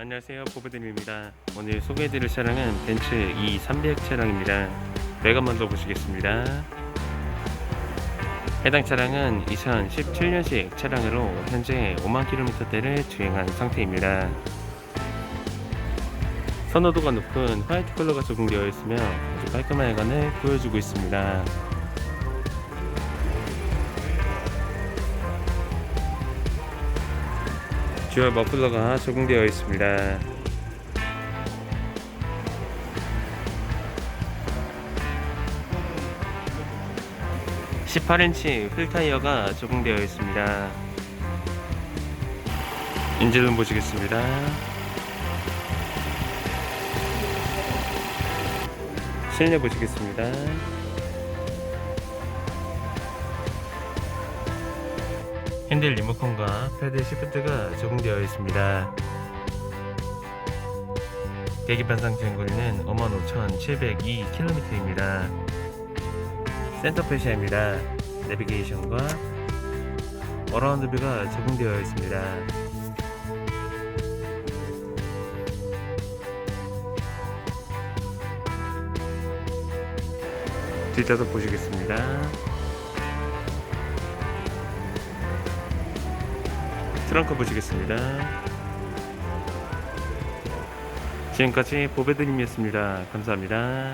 안녕하세요. 보배드입니다. 오늘 소개해드릴 차량은 벤츠 E300 차량입니다. 백 한번 더 보시겠습니다. 해당 차량은 2017년식 차량으로 현재 5만 킬로미터대를 주행한 상태입니다. 선호도가 높은 화이트 컬러가 적용되어 있으며 아주 깔끔한 외관을 보여주고 있습니다 듀얼 머플러가 적용되어 있습니다. (18인치) 휠 타이어가 적용되어 있습니다. 인질룸 보시겠습니다. 실내 보시겠습니다. 핸들 리모컨과 패드 시프트가 적용되어 있습니다. 계기판상 주행거리는 55,702km입니다. 센터 페시아입니다. 내비게이션과 어라운드 뷰가 적용되어 있습니다. 뒷좌석 보시겠습니다. 트렁크 보시겠습니다. 지금까지 보배드림이었습니다. 감사합니다.